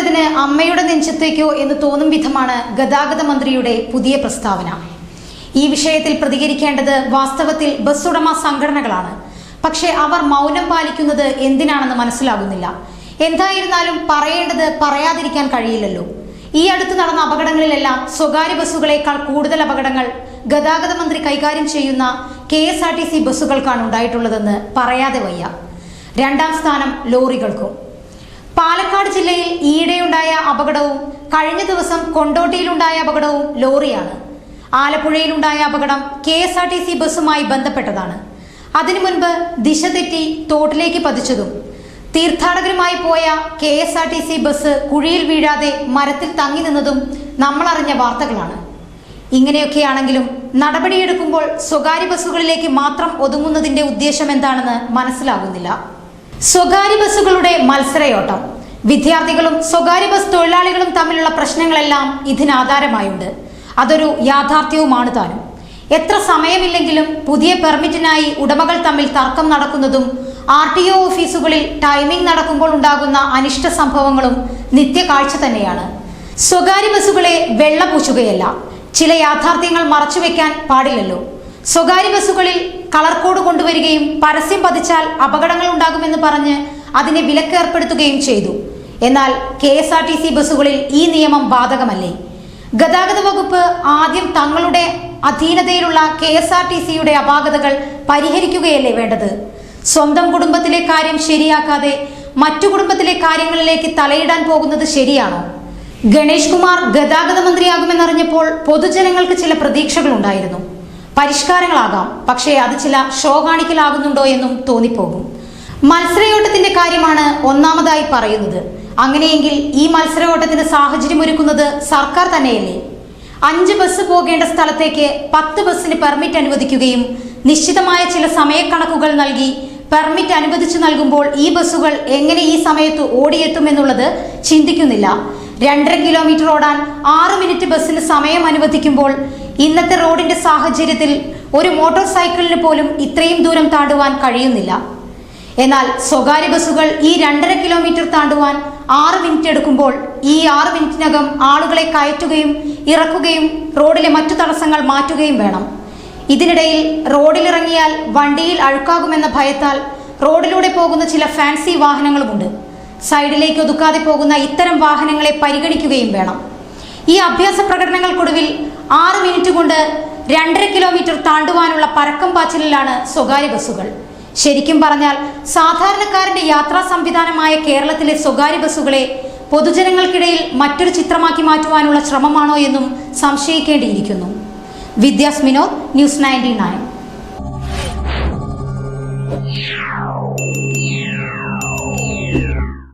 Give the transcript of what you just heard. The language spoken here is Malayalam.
തോറ്റതിന് അമ്മയുടെ നെഞ്ചത്തേക്കോ എന്ന് തോന്നും വിധമാണ് ഗതാഗത മന്ത്രിയുടെ പുതിയ പ്രസ്താവന. ഈ വിഷയത്തിൽ പ്രതികരിക്കേണ്ടത് വാസ്തവത്തിൽ ബസ് ഉടമ സംഘടനകളാണ്. പക്ഷേ അവർ മൗനം പാലിക്കുന്നത് എന്തിനാണെന്ന് മനസ്സിലാകുന്നില്ല. എന്തായിരുന്നാലും പറയേണ്ടത് പറയാതിരിക്കാൻ കഴിയില്ലല്ലോ. ഈ അടുത്ത് നടന്ന അപകടങ്ങളിലെല്ലാം സ്വകാര്യ ബസ്സുകളേക്കാൾ കൂടുതൽ അപകടങ്ങൾ ഗതാഗത മന്ത്രി കൈകാര്യം ചെയ്യുന്ന K S R T C ബസ്സുകൾക്കാണ് ഉണ്ടായിട്ടുള്ളതെന്ന് പറയാതെ വയ്യ. രണ്ടാം സ്ഥാനം ലോറികൾക്കും. പാലക്കാട് ജില്ലയിൽ ഈയിടെയുണ്ടായ അപകടവും കഴിഞ്ഞ ദിവസം കൊണ്ടോട്ടിയിലുണ്ടായ അപകടവും ലോറിയാണ്. ആലപ്പുഴയിലുണ്ടായ അപകടം K S R T C ബസ്സുമായി ബന്ധപ്പെട്ടതാണ്. അതിനു മുൻപ് ദിശ തെറ്റി തോട്ടിലേക്ക് പതിച്ചതും തീർത്ഥാടകരുമായി പോയ K S R T C bus കുഴിയിൽ വീഴാതെ മരത്തിൽ തങ്ങി നിന്നതും നമ്മളറിഞ്ഞ വാർത്തകളാണ്. ഇങ്ങനെയൊക്കെയാണെങ്കിലും നടപടിയെടുക്കുമ്പോൾ സ്വകാര്യ ബസ്സുകളിലേക്ക് മാത്രം ഒതുങ്ങുന്നതിന്റെ ഉദ്ദേശം എന്താണെന്ന് മനസ്സിലാകുന്നില്ല. സ്വകാര്യ ബസ്സുകളുടെ മത്സരയോട്ടം. വിദ്യാർത്ഥികളും സ്വകാര്യ ബസ് തൊഴിലാളികളും തമ്മിലുള്ള പ്രശ്നങ്ങളെല്ലാം ഇതിനാധാരമായുണ്ട് അതൊരു യാഥാർത്ഥ്യവുമാണ് താനും. എത്ര സമയമില്ലെങ്കിലും പുതിയ പെർമിറ്റിനായി ഉടമകൾ തമ്മിൽ തർക്കം നടക്കുന്നതും ആർ ടി ഒ ഓഫീസുകളിൽ ടൈമിംഗ് നടക്കുമ്പോൾ ഉണ്ടാകുന്ന അനിഷ്ട സംഭവങ്ങളും നിത്യകാഴ്ച തന്നെയാണ്. സ്വകാര്യ ബസ്സുകളെ വെള്ളപൂശുകയല്ല. ചില യാഥാർത്ഥ്യങ്ങൾ മറച്ചുവെക്കാൻ പാടില്ലല്ലോ. സ്വകാര്യ ബസ്സുകളിൽ കളർ കോഡ് കൊണ്ടുവരികയും പരസ്യം പതിച്ചാൽ അപകടങ്ങൾ ഉണ്ടാകുമെന്ന് പറഞ്ഞ് അതിനെ വിലക്ക് ഏർപ്പെടുത്തുകയും ചെയ്തു. എന്നാൽ K S R T C ബസ്സുകളിൽ ഈ നിയമം ബാധകമല്ലേ? ഗതാഗത വകുപ്പ് ആദ്യം തങ്ങളുടെ അധീനതയിലുള്ള കെ എസ് ആർ ടി സിയുടെ അപാകതകൾ പരിഹരിക്കുകയല്ലേ വേണ്ടത്? സ്വന്തം കുടുംബത്തിലെ കാര്യം ശരിയാക്കാതെ മറ്റു കുടുംബത്തിലെ കാര്യങ്ങളിലേക്ക് തലയിടാൻ പോകുന്നത് ശരിയാണോ? ഗണേഷ് കുമാർ ഗതാഗത മന്ത്രിയാകുമെന്നറിഞ്ഞപ്പോൾ പൊതുജനങ്ങൾക്ക് ചില പ്രതീക്ഷകളുണ്ടായിരുന്നു. പരിഷ്കാരങ്ങളാകാം. പക്ഷേ അത് ചില ഷോ കാണിക്കലാകുന്നുണ്ടോ എന്നും തോന്നിപ്പോകും. മത്സരയോട്ടത്തിന്റെ കാര്യമാണ് ഒന്നാമതായി പറയുന്നത്. അങ്ങനെയെങ്കിൽ ഈ മത്സരയോട്ടത്തിന് സാഹചര്യമൊരുക്കുന്നത് സർക്കാർ തന്നെയല്ലേ? അഞ്ച് ബസ് പോകേണ്ട സ്ഥലത്തേക്ക് പത്ത് ബസ്സിന് പെർമിറ്റ് അനുവദിക്കുകയും നിശ്ചിതമായ ചില സമയക്കണക്കുകൾ നൽകി പെർമിറ്റ് അനുവദിച്ചു നൽകുമ്പോൾ ഈ ബസ്സുകൾ എങ്ങനെ ഈ സമയത്ത് ഓടിയെത്തുമെന്നുള്ളത് ചിന്തിക്കുന്നില്ല. രണ്ടര കിലോമീറ്റർ ഓടാൻ ആറ് മിനിറ്റ് ബസ്സിന് സമയം അനുവദിക്കുമ്പോൾ ഇന്നത്തെ റോഡിന്റെ സാഹചര്യത്തിൽ ഒരു മോട്ടോർ സൈക്കിളിന് പോലും ഇത്രയും ദൂരം താണ്ടുവാൻ കഴിയുന്നില്ല. എന്നാൽ സ്വകാര്യ ബസ്സുകൾ ഈ രണ്ടര കിലോമീറ്റർ താണ്ടുവാൻ ആറ് മിനിറ്റ് എടുക്കുമ്പോൾ ഈ ആറ് മിനിറ്റിനകം ആളുകളെ കയറ്റുകയും ഇറക്കുകയും റോഡിലെ മറ്റു തടസ്സങ്ങൾ മാറ്റുകയും വേണം. ഇതിനിടയിൽ റോഡിലിറങ്ങിയാൽ വണ്ടിയിൽ അഴുക്കാകുമെന്ന ഭയത്താൽ റോഡിലൂടെ പോകുന്ന ചില ഫാൻസി വാഹനങ്ങളുമുണ്ട്. സൈഡിലേക്ക് ഒതുക്കാതെ പോകുന്ന ഇത്തരം വാഹനങ്ങളെ പരിഗണിക്കുകയും വേണം. ഈ അഭ്യാസ പ്രകടനങ്ങൾക്കൊടുവിൽ ആറ് മിനിറ്റ് കൊണ്ട് രണ്ടര കിലോമീറ്റർ താണ്ടുവാനുള്ള പരക്കം പാച്ചിലിലാണ് സ്വകാര്യ ബസ്സുകൾ. ശരിക്കും പറഞ്ഞാൽ സാധാരണക്കാരന്റെ യാത്രാ സംവിധാനമായ കേരളത്തിലെ സ്വകാര്യ ബസ്സുകളെ പൊതുജനങ്ങൾക്കിടയിൽ മറ്റൊരു ചിത്രമാക്കി മാറ്റുവാനുള്ള ശ്രമമാണോ എന്നും സംശയിക്കേണ്ടിയിരിക്കുന്നു. Vidyas Vinod news ninety